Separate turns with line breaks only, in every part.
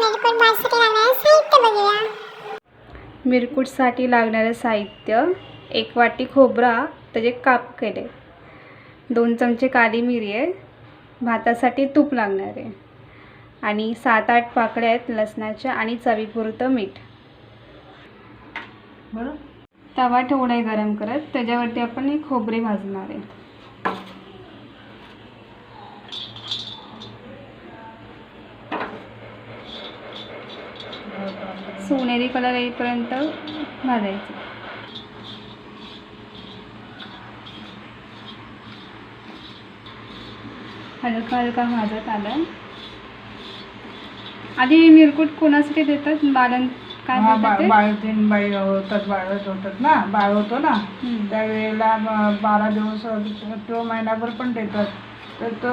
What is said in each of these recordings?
भाजीसाठी लागणारं साहित्य बघूया
मिरकूटसाठी लागणारं साहित्य एक वाटी खोबरा त्याचे काप केले. दोन चमचे काली मिरी आहे भातासाठी तूप लागणार आहे. आणि सात आठ पाकळ्या आहेत लसणाच्या आणि चवीपुरतं मीठ. तवा ठेवला आहे गरम करत त्याच्यावरती आपण हे खोबरे भाजणार आहे. सोनेरी कलर येईपर्यंत भाजायचं. हलका हलका भाजत आलं. आधी मिरकूट कोणासाठी देतात? बालन काय
हा,
बोलतात
बा-
ते?
बाळतीन बाई होतात बाळत होतात ना बाळ होतो ना.
हम्म.
त्यावेळेला ब- बारा दिवस किंवा महिनाभर पण देतात. तर तो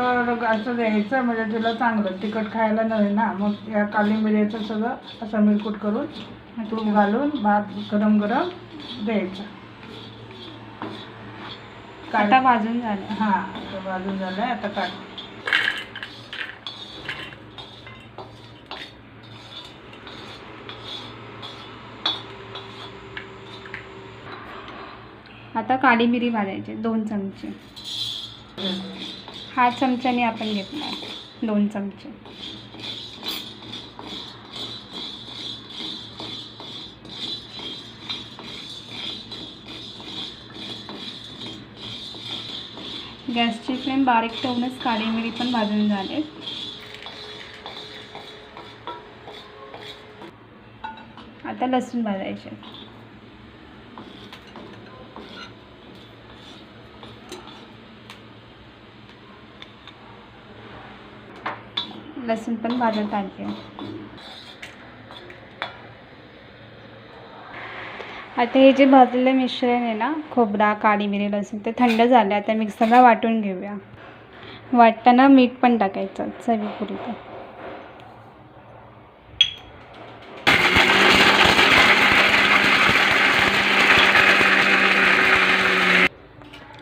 असं द्यायचं म्हणजे तुला चांगलं. तिखट खायला नाही ना. मग या काली मिऱ्याचं सगळं असं मिरकूट करून तूप घालून भात गरम गरम द्यायचं.
आता भाजून झालं.
हां भाजून झालंय आता काढ.
आता काळी मिरी भाजायची दोन चमचे. हा चमच्याने आपण घेतला दोन चमचे. गॅसची फ्लेम बारीक ठेवूनच काळी मिरी पण भाजून झाले आता लसूण भाजायचे. लसूण पण भाजत आले आता हे जे भाजलेलं मिश्रण आहे ना खोबरा काळी मिरी लसूण ते थंड झाले आता मिक्सरला वाटून घेऊया. वाटताना मीठ पण टाकायचं चवीपुरतं.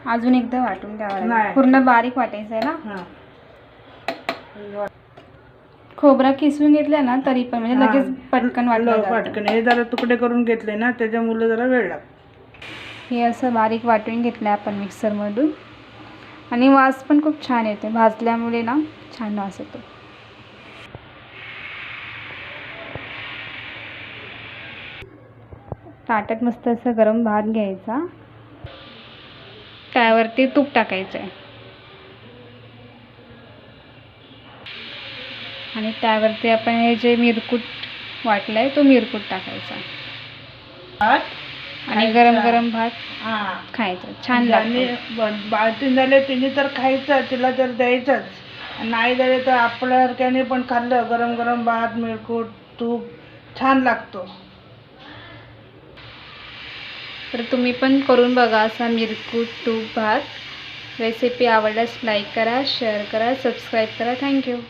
अजून एकदा वाटून घ्यावं. पूर्ण बारीक वाटायचं आहे ना?
हां.
खोबरा किसून घेतला ना तरी पण म्हणजे
हां.
लगेच पटकन वाटलं
ल-
जातं.
पटकन. हे जरा तुकडे करून घेतले ना त्याच्यामुळे जरा वेळ लागतो.
हे असं बारीक वाटून घेतलं आपण मिक्सरमधून. आणि वास पण खूप छान येते भाजल्यामुळे ना छान वास येतो. ताटात मस्त असं गरम भात घ्यायचा. त्यावरती तूप टाकायचं आहे आणि त्यावरती आपण हे जे मिरकूट वाटलं आहे तो मिरकूट टाकायचा.
भात
आणि गरम गरम भात
हां.
खायचं. छान
बाळतीन झाले तिने तर खायचं तिला तर द्यायचंच. नाही झाले तर आपल्यासारख्याने पण खाल्लं. गरम गरम भात मिरकूट तूप छान लागतो.
तर तुम्ही पण करून बघा असा मिरकूट तूप भात. रेसिपी आवडल्यास लाईक करा शेअर करा सबस्क्राईब करा. थँक्यू.